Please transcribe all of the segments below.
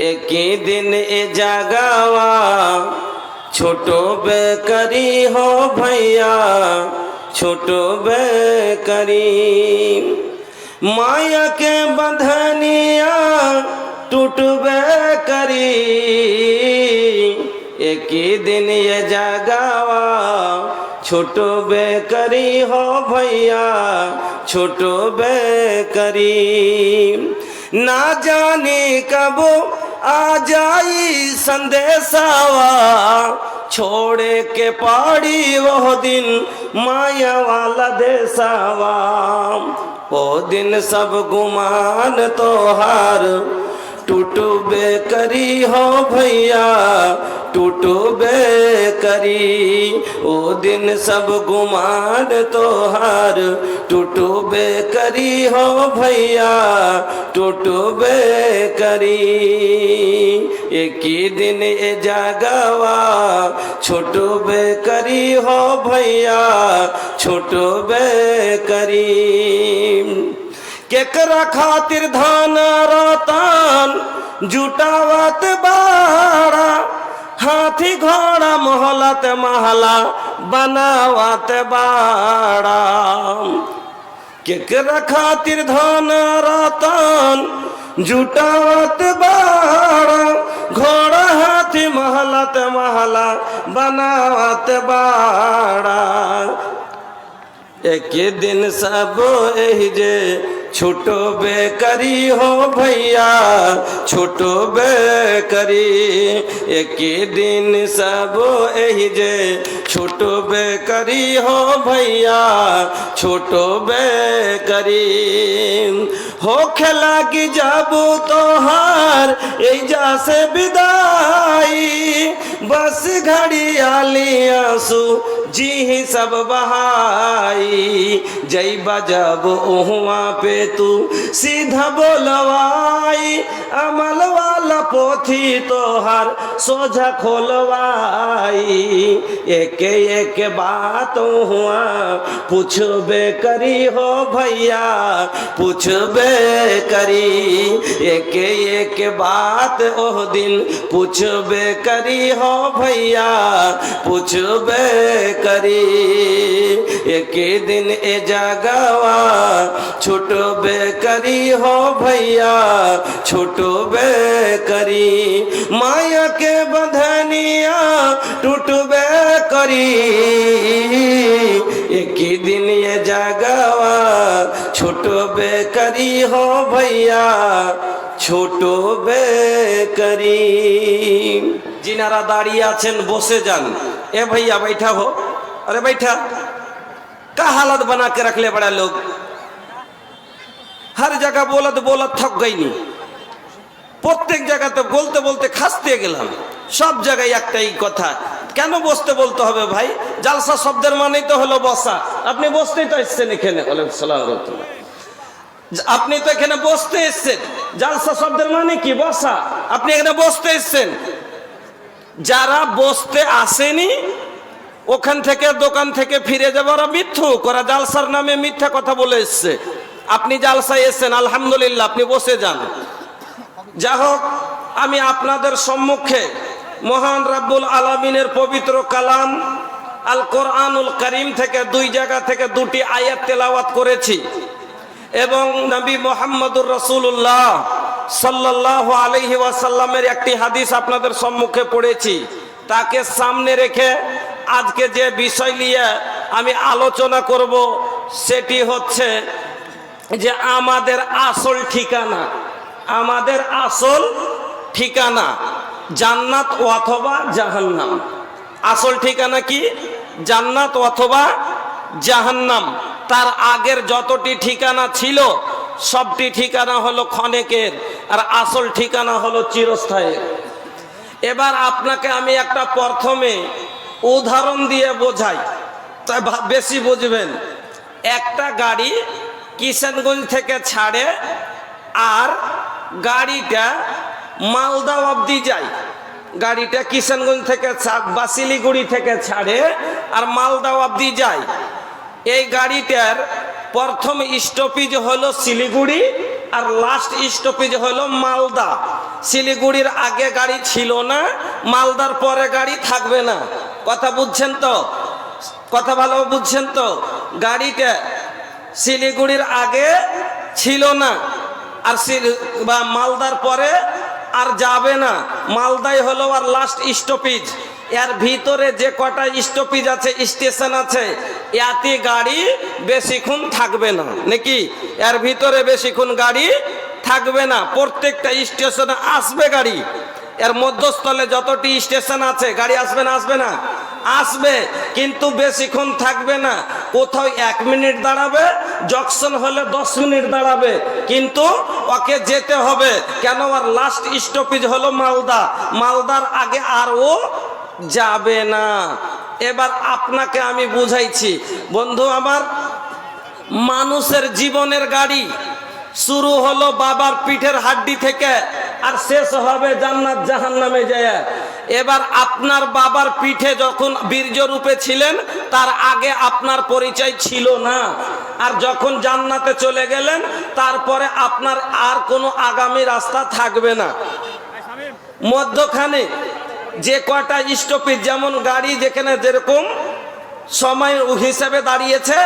একই দিন এ জাগাওয়া ছোট বেকারি হো ভাইয়া ছোট বেকারি মায়াকে বাঁধানিয়া টুটবে করি একই দিন এ জাগাওয়া ছোট বেকারি হো ভাইয়া ছোট বেকারি না জানি কাবু आ जाई संदेशावा छोड़े के पाड़ी वो दिन माया वाला देसावा ओ दिन सब गुमान तोहार टूटबे करी हो भैया टूटबे करी ओ दिन सब गुमान तोहार टूटबे करी हो भैया टूटबे करी एक ही दिन ए जागवा, छोटो बे करी हो भैया, छोटो बे करी केकरा खातिर धान रतन? जुटावत बाड़ा, हाथी घोड़ा मोहलत महला, बनावत बाड़ा। केकरा खातिर धान रतन? जुटावत बाड़ा, घोड़ा हाथी महलत महला, बनावत बाड़ा। एक दिन सब एही जे ছোট বেকারি হো ভাইয়া, ছোট বেকারি, একই দিন সব এই যে। ছোট বেকারি হো ভাইয়া, ছোট বেকারি, হো খেলা কি যাব তোহা एजा से विदाई बस घड़ी आली आंसू जी ही सब बहाई जई बजब ओहुआ पे तू सीधा बोलवाई अमल पोथी तोहर सोझा खोलवाई। एक एक बात हुआ, पूछबे करी हो भैया, पूछबे करी। एक एक बात ओह दिन, पूछबे करी हो भैया, पूछबे करी। एक दिन ए जगवा छोटो बे करी हो भैया छोटो बे करी माया के बंधनिया टूटबे करी एक ही दिन ये जगवा छोटो बे करी हो भैया ছোটো বেকরি যিনারা দাঁড়িয়ে আছেন বসে যান এ भैया बैठा हो अरे बैठा का हालत बना के रख ले बड़ा लोग हर जगह बोलत बोलत थक गई नी প্রত্যেক জায়গাতে বলতে বলতে খাসতে গেলাম। সব জায়গায় একটাই কথা, কেন বসতে বলতে হবে ভাই? জালসা শব্দের মানেই তো হলো বসা। আপনি বসতেই তো এসছেন এখানে আপনি তো এখানে বসতে এসছেন। জালসা শব্দের মানে কি? বসা। আপনি এখানে বসতে এসছেন। যারা বসতে আসেনি, ওখান থেকে দোকান থেকে ফিরে যাবে মিথ্যু করা জালসার নামে মিথ্যা কথা বলে এসছে। আপনি জালসায় এসছেন, আলহামদুলিল্লাহ, আপনি বসে যান। যা হোক, আমি আপনাদের সম্মুখে মহান রাব্বুল আলমিনের পবিত্র কালাম আল কোরআনুল করিম থেকে দুই জায়গা থেকে দুটি আয়াত তেলাওয়াত করেছি এবং নবী মোহাম্মদুর রসুল্লাহ সাল্লাহ আলহি ওয়াসাল্লামের একটি হাদিস আপনাদের সম্মুখে পড়েছি। তাকে সামনে রেখে আজকে যে বিষয় নিয়ে আমি আলোচনা করব, সেটি হচ্ছে যে আমাদের আসল ঠিকানা আমাদের আসল ঠিকানা জান্নাত অথবা জাহান্নাম। আসল ঠিকানা কি? জান্নাত অথবা জাহান্নাম। তার আগের যতটি ঠিকানা ছিল, সবটি ঠিকানা হলো ক্ষণেকের, আর আসল ঠিকানা হলো চিরস্থায়ী। এবার আপনাকে আমি একটা প্রথমে উদাহরণ দিয়ে বোঝাই। তাই বেশি বুঝবেন। একটা গাড়ি কিষানগঞ্জ থেকে ছাড়ে আর গাড়িটা মালদা অবধি যায়। গাড়িটা কিষানগঞ্জ থেকে বা শিলিগুড়ি থেকে ছাড়ে আর মালদা অবধি যায়। এই গাড়িটার প্রথম স্টপেজ হলো শিলিগুড়ি আর লাস্ট স্টপেজ হলো মালদা। শিলিগুড়ির আগে গাড়ি ছিল না, মালদার পরে গাড়ি থাকবে না। কথা বুঝছেন তো? কথা ভালো বুঝছেন তো? গাড়িটা শিলিগুড়ির আগে ছিল না। আর বা মালদার পরে আর যাবে না। মালদাই হলো আর লাস্ট স্টপেজ এর ভিতরে যে কটা স্টপেজ আছে স্টেশন আছে, এতে গাড়ি বেশিক্ষণ থাকবে না। নাকি? এর ভিতরে বেশিক্ষণ গাড়ি থাকবে না। প্রত্যেকটা স্টেশনে আসবে গাড়ি। এর মধ্যস্থলে যতটি স্টেশন আছে, গাড়ি আসবে না আসবে না। আসবে, কিন্তু বেশিক্ষণ থাকবে না। কোথাও এক মিনিট দাঁড়াবে জংশন হলে দশ মিনিট দাঁড়াবে, কিন্তু ওকে যেতে হবে। কেন? আর লাস্ট স্টপেজ হলো মালদা। মালদার আগে আর ও যাবে না। এবার আপনাকে আমি বুঝাইছি। বন্ধু আমার, মানুষের জীবনের গাড়ি শুরু হলো বাবার পিঠের হাড্ডি থেকে, আর শেষ হবে জান্নাত জাহান নামে যায় এবার আপনার বাবার পিঠে যখন বীর্য রূপে ছিলেন, তার আগে আপনার পরিচয় ছিল না। আর যখন জান্নাতে চলে গেলেন, তারপরে আপনার আর কোনো আগামী রাস্তা থাকবে না। মধ্যখানে যে কটা স্টপেজ, যেমন গাড়ি যেখানে যেরকম সময় হিসেবে দাঁড়িয়েছে,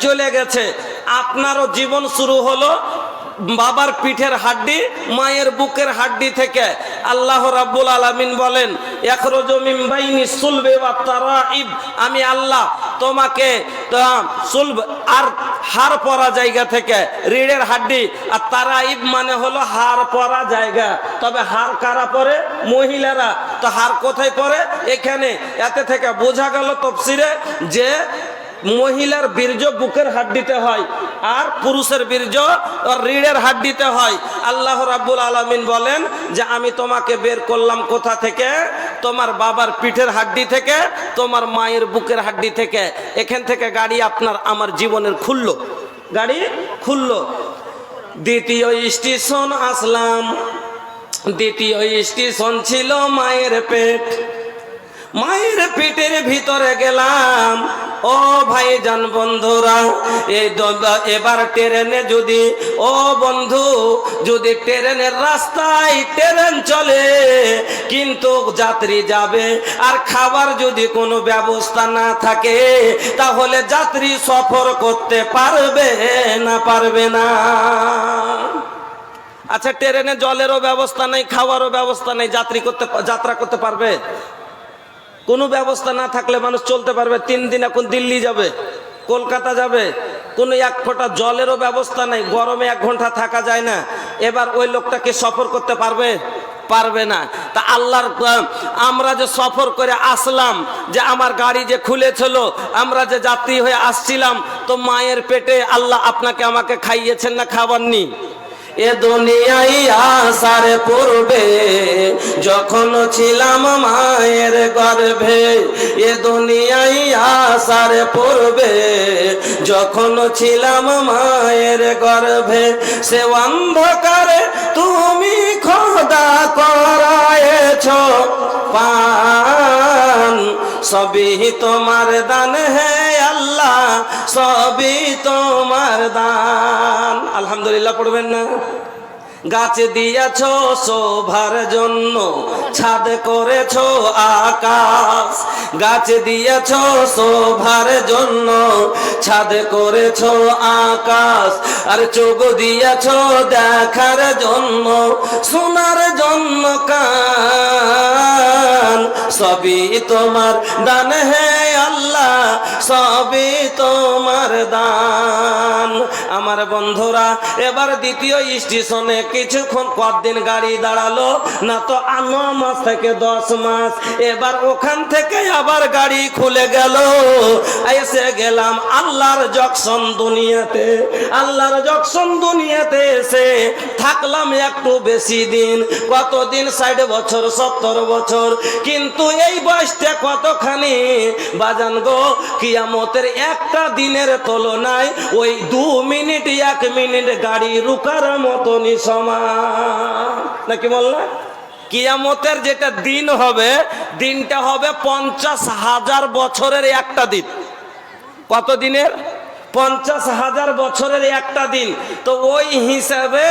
চলে গেছে। আপনারও জীবন শুরু হলো বাবার পিঠের হাড্ডি, মায়ের বুকের হাড্ডি থেকে আল্লাহ রাব্বুল আলামিন বলেন আমি আল্লাহ তোমাকে সুলব আর হার পরা জায়গা থেকে রিড়ের হাড্ডি, আর তারাইব মানে হলো হার পরা জায়গা। তবে হার কারা পরে? মহিলারা। তো হার কোথায় পরে? এখানে। এতে থেকে বোঝা গেল তফসিরে যে মহিলার বীর্য বুকের হাড্ডিতে হয় আর পুরুষের বীর্য রিড়ের হাড্ডিতে হয়। আল্লাহ রাব্বুল আলামিন বলেন যে, আমি তোমাকে বের করলাম কোথা থেকে? তোমার বাবার পিঠের হাড্ডি থেকে, তোমার মায়ের বুকের হাড্ডি থেকে। এখান থেকে গাড়ি আপনার, আমার জীবনের খুললো। গাড়ি খুললো। দ্বিতীয় স্টেশন আসলাম। দ্বিতীয় স্টেশন ছিল মায়ের পেট। মায়ের পেটের ভিতরে গেলাম। ও ভাইজান বন্ধুরা এই এবার ট্রেনে যদি, ও বন্ধু, যদি ট্রেনের রাস্তায় ট্রেন চলে, কিন্তু যাত্রী যাবে, আর খাবার যদি কোনো ব্যবস্থা না থাকে, তাহলে যাত্রী সফর করতে পারবে না পারবে না। আচ্ছা ট্রেনে জলেরও ব্যবস্থা নেই, খাওয়ারও ব্যবস্থা নেই, যাত্রী করতে যাত্রা করতে পারবে? কোনো ব্যবস্থা না থাকলে মানুষ চলতে পারবে, তিন দিন এখন দিল্লি যাবে, কলকাতা যাবে, কোনো এক ফোঁটা জলেরও ব্যবস্থা নেই, গরমে এক ঘণ্টা থাকা যায় না। এবার ওই লোকটাকে সফর করতে পারবে? পারবে না। তা আল্লাহর আমরা যে সফর করে আসলাম, যে আমার গাড়ি যে খুলেছিল, আমরা যে যাত্রী হয়ে আসছিলাম, তো মায়ের পেটে আল্লাহ আপনাকে আমাকে খাইয়েছেন না খাবার খাবারনি এ দুনিয়ায় আসার পূর্বে যখন ছিলাম মায়ের গর্ভে, এ দুনিয়ায় আসার পূর্বে যখন ছিলাম মায়ের গর্ভে, সে অন্ধকারে তুমি খোদা করায়েছ। পান সবই তোমার দান হে আল্লাহ, সবই তোমার দান। আলহামদুলিল্লাহ, পড়বেন না? গাছ দিয়াছ শোভার জন্য, ছাদ করেছ আকাশ। গাছ দিয়াছ শোভার জন্য, ছাদ করেছ আকাশ। আর চোখ দিয়াছ দেখার জন্য, শোনার জন্য কান সবই তোমার দান হে। আল্লাহ, সবই তোমার দান। আমার বন্ধুরা, এবার দ্বিতীয় স্টেশনে কিছুক্ষণ কদিন গাড়ি দাঁড়াল, না তো ন মাস থেকে দশ মাস। এবার ওখান থেকে আবার গাড়ি খুলে গেল। এসে গেলাম আল্লাহর জকশন দুনিয়াতে। আল্লাহর জকশন দুনিয়াতে এসে থাকলাম একটু বেশি দিন। কতদিন? ষাট বছর, সত্তর বছর। কিন্তু এই বয়সটা কতখানি বাজান গো কিয়ামতের একটা দিনের তুলনায় ওই দু মিনিট, এক মিনিট গাড়ি রুকার মতনই সমান। নাকি বললা? কিয়ামতের যেটা দিন হবে, দিনটা হবে পঞ্চাশ হাজার বছরের একটা দিন। কত দিনের? পঞ্চাশ হাজার বছরের একটা দিন। তো ওই হিসাবে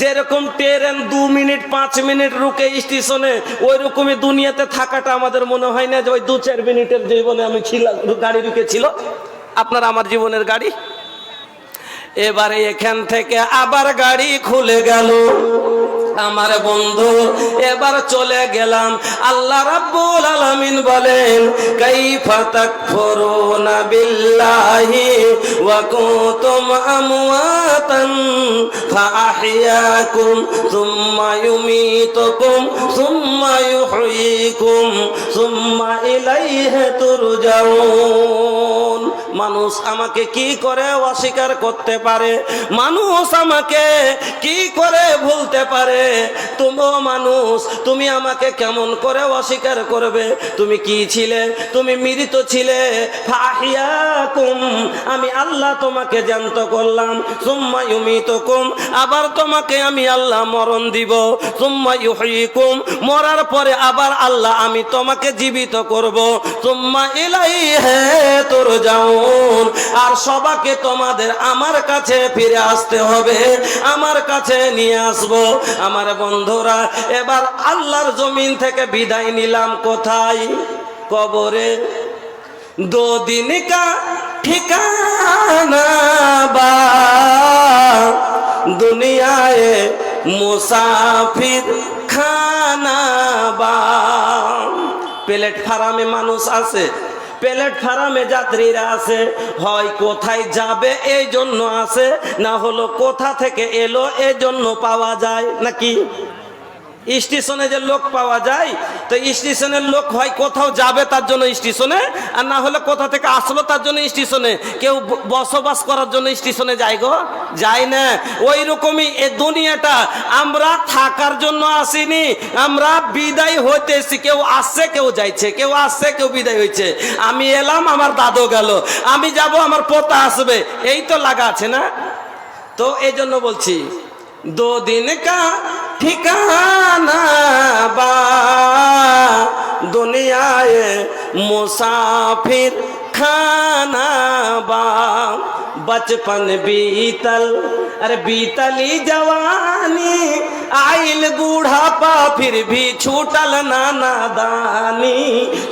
যেরকম ট্রেন দু মিনিট, পাঁচ মিনিট রুকে স্টেশনে ওই রকমই দুনিয়াতে থাকাটা আমাদের মনে হয় না যে ওই দু চার মিনিটের জীবনে আমি ছিলাম, গাড়ি রুকেছিল আপনার আমার জীবনের গাড়ি? এবারে এখান থেকে আবার গাড়ি খুলে গেল। আমার বন্ধু, এবার চলে গেলাম। আল্লাহ রাব্বুল আলামিন বলেন, কাইফা তাকফুরুনা বিল্লাহি ওয়া কুনতুম আমওয়াতান ফাআহইয়াকুম সুম্মা ইউমীতুকুম সুম্মা ইউহয়ীকুম সুম্মা ইলাইহি তুরজাউন। মানুষ আমাকে কি করে অস্বীকার করতে পারে? মানুষ আমাকে কি করে ভুলতে পারে? তুমিও মানুষ, তুমি আমাকে কেমন করে অস্বীকার করবে? তুমি কি ছিলে? তুমি মৃত ছিলে? আমি আল্লাহ তোমাকে জ্যান্ত করলাম। সুম্মা ইউমিতুকুম, আবার তোমাকে আমি আল্লাহ মরণ দিব। সুম্মা ইউহয়িকুম মরার পরে আবার আল্লাহ আমি তোমাকে জীবিত করব। সুম্মা ইলাইহি ফেরাউন আর সবাকে তোমাদের আমার কাছে ফিরে আসতে হবে, আমার কাছে নিয়ে আসব। আমার বন্ধুরা, এবার আল্লাহর জমিন থেকে বিদায় নিলাম কোথায়? কবরে। দুদিনিকা ঠিকানা বা দুনিয়ায় মুসাফির খানা বা। প্লেটফার্মে মানুষ আছে? প্ল্যাটফর্মে যাত্রীরা আছে। হয় কোথায় যাবে, এই জন্য আছে। না হলো কোথা থেকে এলো, এই জন্য পাওয়া যায়। নাকি স্টেশনে যে লোক পাওয়া যায়, তো স্টেশনের লোক হয় কোথাও যাবে তার জন্য স্টেশনে, আর না হলে কোথা থেকে আসলো তার জন্য স্টেশনে। কেউ বসবাস করার জন্য স্টেশনে যায় গো। যায় না। ওই রকমই এ দুনিয়াটা। আমরা থাকার জন্য আসিনি। আমরা বিদায় হইতে এসছি। কেউ আসছে, কেউ যাইছে। কেউ আসছে, কেউ বিদায় হয়েছে আমি এলাম, আমার দাদু গেল। আমি যাব, আমার পোতা আসবে। এই তো লাগা আছে না? তো এই জন্য বলছি, দুদিন কা ठिकाना बा दुनियाए मुसाफिर खाना बा बचपन बीतल अरे बीतली जवानी आइल बूढ़ापा फिर भी छूटल नाना दानी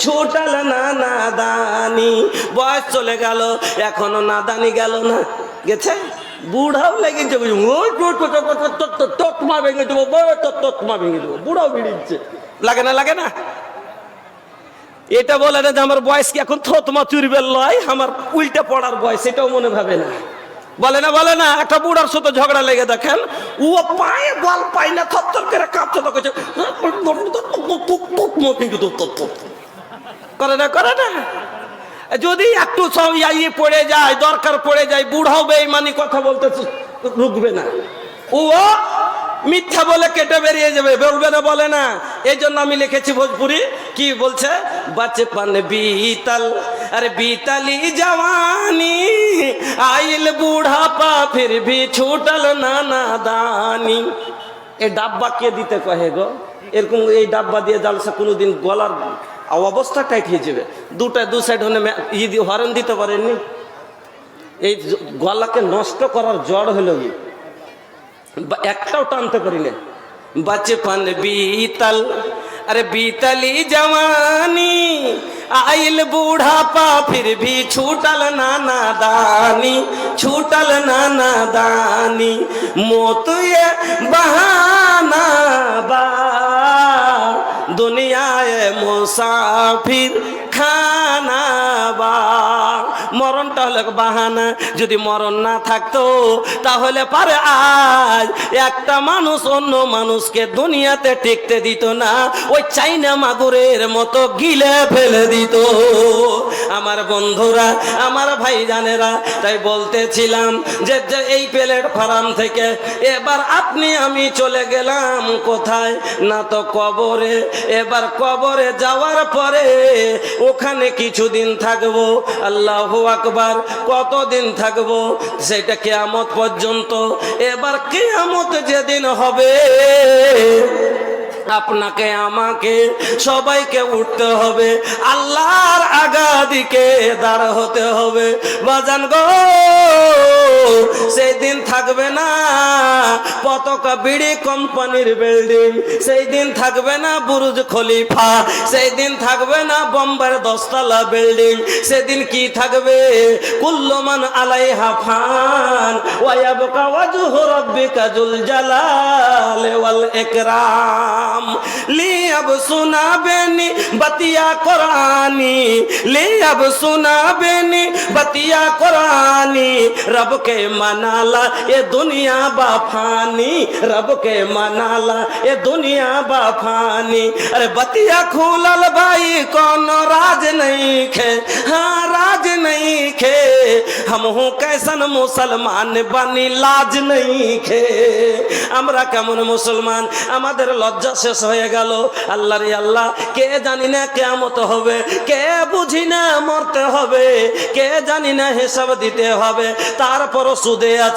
छूटल নানা দানি বয়স চলে গেল এখনো নাদানি গেল না গেছে বুড়াও লেগেছে তকমা ভেঙে দেবো তকমা ভেঙে দেবো বুড়াও বেরিয়েছে লাগে না লাগে না এটা বলে না যে আমার বয়স কি এখন থতমা চুরিবেল লয় আমার উল্টে পড়ার বয়স এটাও মনে ভাবে না বলে না বলে না একটা বুড়ার সাথে ঝগড়া লেগে দেখেন ও পায়ে বল পাই না থর করে কাঁপছে তো করে না করে না যদি একটু সব ইয়ে পড়ে যায়, দরকার পড়ে যায় বুড়া হবে মানে কথা বলতে রুকবে না। ও মিথ্যা বলে কেটে বেরিয়ে যাবে, বলবে না, বলে না। এই জন্য আমি লিখেছি ভোজপুরি, কি বলছে? বাচ্চে পানে বিতাল, আরে বিতালি জওয়ানি, আইল বুড়াপা ফির ভি ছুটল নানা দানি। এ ডাব্বা কে দিতে কহে গো? এরকম এই ডাব্বা দিয়ে জালসা কোনোদিন গলার অবস্থা টাইট হয়ে যাবে দুটায় দু সাইড হলে ই দিয়ে হরেন দিতে পারেননি এই জ- গলাকে নষ্ট করার জড় হলো কি বা- একটাও টানতে পারি না बचपन बीतल अरे बीतली जवानी आइल बूढ़ापा फिर भी छूटल नाना दानी छूटल नाना दानी मोत ये बहाना बा দুনিয়ায় মুসাফির খানা বা মরণটা হলো বাহানা। যদি মরণ না থাকতো, তাহলে পারে আজ একটা মানুষ অন্য মানুষকে দুনিয়াতে টিকতে দিত না। ওই চাইনা মাগুরের মতো গিলে ফেলে দিত। আমার বন্ধুরা, আমার ভাই জানেরা তাই বলতেছিলাম যে যে এই প্লেট ফার্ম থেকে এবার আপনি, আমি চলে গেলাম কোথায়? না তো কবরে। এবার কবরে যাওয়ার পরে ওখানে কিছুদিন থাকব। আল্লাহ আকবার কতদিন থাকব সেটা কেয়ামত পর্যন্ত। এবার কেয়ামত যেদিন হবে আপনাকে, আমাকে সবাইকে উঠতে হবে। আল্লাহর আগা দিকে দাঁড় হতে হবে। বাজান গো সেই দিন থাকবে না পতাকা বিড়ি কোম্পানির বিল্ডিং। সেই দিন থাকবে না বুরুজ খলিফা। সেই দিন থাকবে না বোম্বের দশতলা বিল্ডিং। সেদিন কি থাকবে? কুল্লমান আলাইহা ফান। ওয়ায়াবকা ওয়াজহু রাব্বিকা জুল জালাল ওয়াল ইকরাম। লিয়াব সুনাবেনি বতিয়া কোরআনি লিয়াব সুনাবেনি বতিয়া কোরআনি রব के मनाला ये दुनिया बाफानी रब के मनाला ये दुनिया बाफानी अरे बतिया खूलल भाई कौन राज नहीं खे हाँ राज नहीं खे हम हूँ कैसन मुसलमान बनी लाज नहीं খে আমরা কেমন মুসলমান আমাদের লজ্জা শেষ হয়ে গেল। আল্লাহ রে আল্লাহ, কে জানি না কেমত হবে, কে বুঝি না মরতে হবে, কে জানি না হিসাব দিতে হবে, তারপরও সুদে আছে।